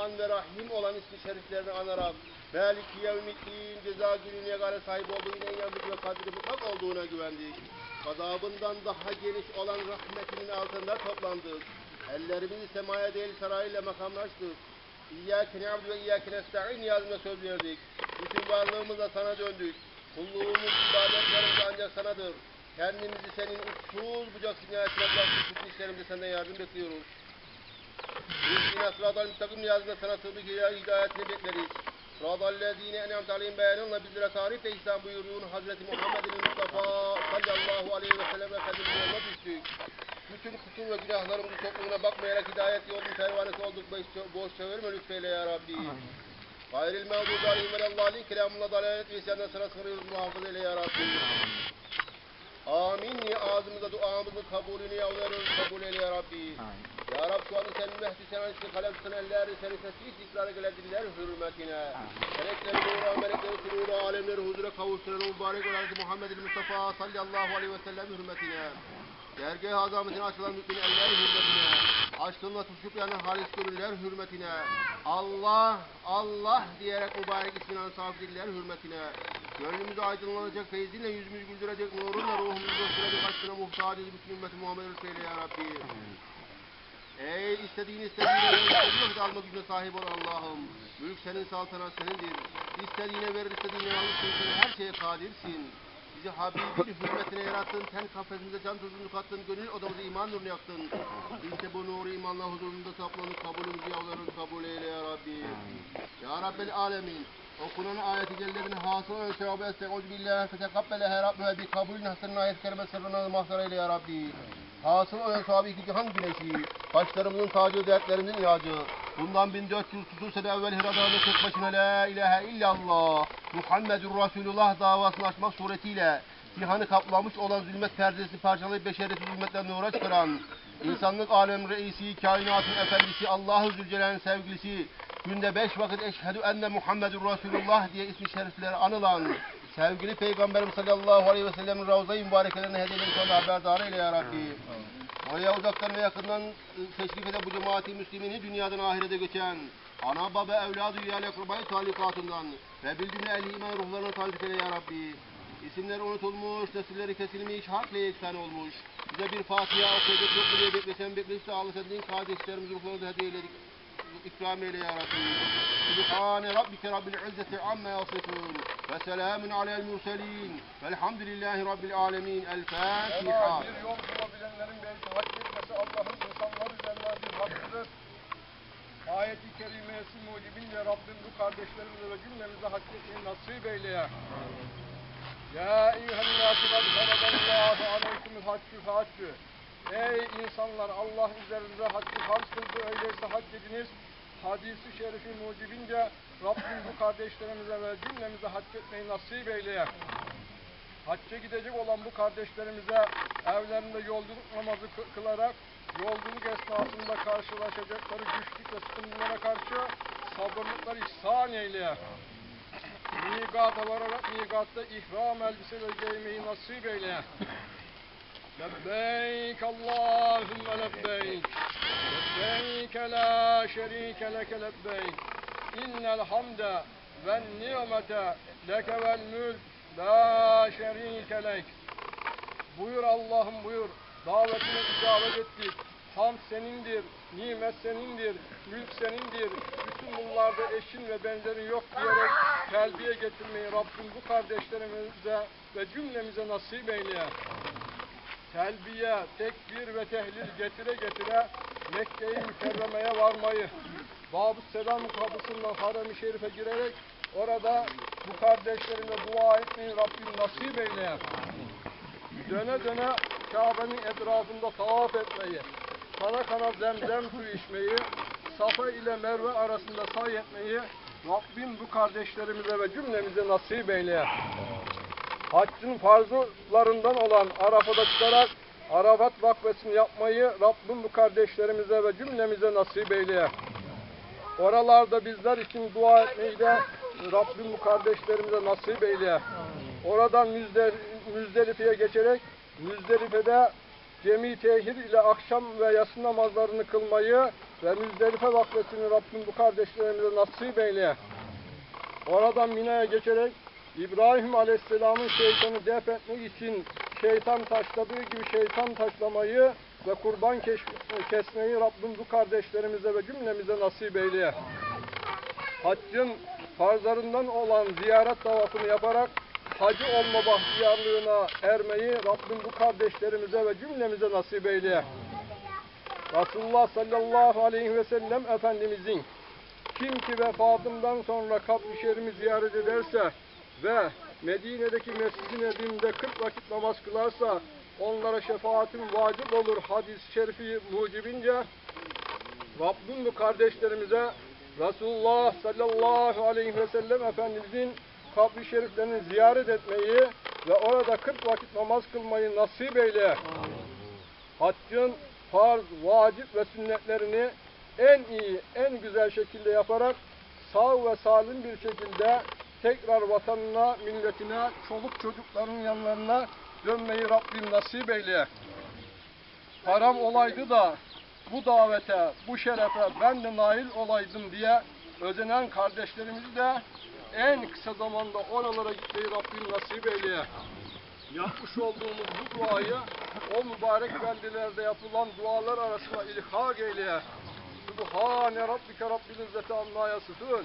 Rahman ve Rahim olan ismi şeriflerini anarak Belki yevmiddin ceza gününe göre sahip olduğuna inandık ve kadri mutlak olduğuna güvendik. Gazabından daha geniş olan rahmetinin altında toplandık. Ellerimizi semaya değil sarayla makamlaştık. İyyâke ne'abdu ve iyyâke nesta'in niyazına söz verdik. Bütün varlığımızla sana döndük. Kulluğumuz, ibadetlerimiz ancak sanadır. Kendimizi senin uçsuz bucak sinayetine bıraktık. Bütün işlerimizde senden yardım bekliyoruz. İhtina sıratal müstakim niyazına sana tövbe hidayetini bekleriz. Sıratallezine en'amte aleyhim beyanınla bizlere tarif ve ihsan buyurduğun Hazreti Muhammed'in Mustafa sallallahu aleyhi ve sellem Efendimiz yoluna düştük. Bütün kusur ve günahlarımızı toplumuna bakmayarak hidayet yolunun pervanesi olduk. Boş, çevirme lütfeyle ya Rabbi. Gayril mağdubi aleyhim ve lallâlin kelamına dalalet ve isyandan sıra sığırıyoruz muhafaza eyle ya Rabbi. Amin. Ya ağzımıza duamızın kabulünü yalvarıyoruz. Kabul eyle ya Rabbi. Ya Rab şu anda senin mehdi senin için kalem tutan elleri seni tesbih ikrara gelen diller hürmetine. Melekleri nura, melekleri surura, alemleri huzura kavuşturan mübarek olan. Muhammed Mustafa sallallahu aleyhi ve sellem hürmetine. Dergah azametine açılan mümin eller hürmetine. Aşkınla tutuşup yanan halis gönüller hürmetine. Allah, Allah diyerek mübarek ismine sahip diller hürmetine. Gönlümüzü aydınlanacak feyzinle yüzümüzü güldürecek nurunla ruhumuzu gösterecek aşkına muhtacız bütün ümmeti Muhammed Resulü ya Rabbi. Ey istediğin istediğine istediğin de alma gücüne sahip ol Allah'ım. Mülk senin saltanat senindir. İstediğine verir istediğine alırsın sen her şeye kadirsin. Bizi Habibin hürmetine yarattın, ten kafesimize can tuzunu kattın, gönül odamıza iman nurunu yaktın. İşte bu nuru imanla huzurunda toplanıp kabulümüzü yalvarırız kabul eyle ya Rabbi. Ya Rabbel alemin. Okunan ayeti cellerin hasıl ve sevabı estaizu billah fetekabbele her Rabbi bi kabulün hasenine ayet kerime sırrına mahzar eyle ya Rabbi. Hasıl ve sevabı iki cihan güneşi. Başlarımızın tacı dertlerimizin ilacı. Bundan 1430 sene evvel Hira'da tek başına la ilahe illallah. Muhammedur Resulullah davasını açmak suretiyle cihanı kaplamış olan zulmet perdesini parçalayıp beşeriyeti zulmetten nura çıkaran insanlık alem reisi, kainatın efendisi, Allahu Zülcelal'in sevgilisi, günde beş vakit eşhedü enne Muhammedur Resulullah diye ismi şerifleri anılan sevgili Peygamberimiz sallallahu aleyhi ve sellem'in ravza-i mübarekelerine hediyeleri sonra haberdar eyle ya Rabbi. Oraya uzaktan ve yakından ı, teşrif eden bu cemaati müslimini dünyadan ahirete geçen ana baba evladı üyali akrabayı talikatından ve bildiğine el iman ruhlarına tazik eyle ya Rabbi. İsimleri unutulmuş, nesilleri kesilmiş, hak ile eksen olmuş. Bize bir Fatiha okuyacak mu diye beklesen beklese Allah senin kardeşlerimiz ruhlarına da hediye eyledik. İkram eyle ya Rabbi. Subhane Rabbike Rabbil İzzeti amma yasifun. Ve selamun alel murselin. Velhamdülillahi Rabbil alemin. El Fatiha. Bir yol bulabilenlerin belki hak etmesi Allah'ın insanlar üzerine bir hakkıdır. Ayet-i kerimesi mucibince Rabbim bu kardeşlerimize ve cümlemize hak etmeyi nasip eyleye. Ya eyyühen nâsı kad faradallâhu aleykümül haccü fehaccü. Ey insanlar Allah üzerinize haccı farz kıldı öyleyse hac ediniz. Hadisi şerifi mucibince Rabbim bu kardeşlerimize ve cümlemize hac etmeyi nasip eyleye. Hacca gidecek olan bu kardeşlerimize evlerinde yolculuk namazı kı- kılarak yolculuk esnasında karşılaşacakları güçlük ve sıkıntılara karşı sabırlıkları ihsan eyle. Miqata vararak miqatta ihram elbise ve giymeyi nasip eyle. Lebbeyk. Lebbeyk la şerike leke lebbeyk. İnnel hamde ve nimete leke vel mülk la şerike lek. Buyur Allah'ım buyur. Davetine icabet ettik. Hamd senindir, nimet senindir, mülk senindir. Bütün bunlarda eşin ve benzerin yok diyerek telbiye getirmeyi Rabbim bu kardeşlerimize ve cümlemize nasip eyle. Telbiye, tekbir ve tehlil getire getire Mekke-i Mükerreme'ye varmayı, Bab-ı Selam kapısından Harem-i Şerif'e girerek orada bu kardeşlerine dua etmeyi Rabbim nasip eyle. Döne döne Kabe'nin etrafında tavaf etmeyi, kana kana zemzem su içmeyi, Safa ile Merve arasında say etmeyi Rabbim bu kardeşlerimize ve cümlemize nasip eyle. Haccın farzlarından olan Arafat'a çıkarak Arafat vakfesini yapmayı Rabbim bu kardeşlerimize ve cümlemize nasip eyle. Oralarda bizler için dua etmeyi de Rabbim bu kardeşlerimize nasip eyle. Oradan Müzde, Müzdelife'ye geçerek Müzdelife'de cemi tehir ile akşam ve yatsı namazlarını kılmayı ve Müzdelife vakfesini Rabbim bu kardeşlerimize nasip eyle. Oradan Mina'ya geçerek İbrahim Aleyhisselam'ın şeytanı def etmek için şeytan taşladığı gibi şeytan taşlamayı ve kurban kesmeyi Rabbim bu kardeşlerimize ve cümlemize nasip eyle. Haccın farzlarından olan ziyaret tavafını yaparak hacı olma bahtiyarlığına ermeyi Rabbim bu kardeşlerimize ve cümlemize nasip eyle. Resulullah sallallahu aleyhi ve sellem Efendimizin kim ki vefatından sonra kabri şerimi ziyaret ederse ve Medine'deki Mescid-i Nebim'de 40 vakit namaz kılarsa onlara şefaatin vacip olur hadis-i şerifi mucibince Rabbim bu kardeşlerimize Resulullah sallallahu aleyhi ve sellem Efendimizin kabri şeriflerini ziyaret etmeyi ve orada 40 vakit namaz kılmayı nasip eyle. Haccın farz, vacip ve sünnetlerini en iyi, en güzel şekilde yaparak sağ ve salim bir şekilde tekrar vatanına, milletine, çoluk çocukların yanlarına dönmeyi Rabbim nasip eyle. Haram olaydı da bu davete, bu şerefe ben de nail olaydım diye özenen kardeşlerimizi de en kısa zamanda oralara gitmeyi Rabbim nasip eyle. Yapmış olduğumuz bu duayı o mübarek beldelerde yapılan dualar arasına ilhak eyle. Subhane Rabbike Rabbil İzzeti amma yasifun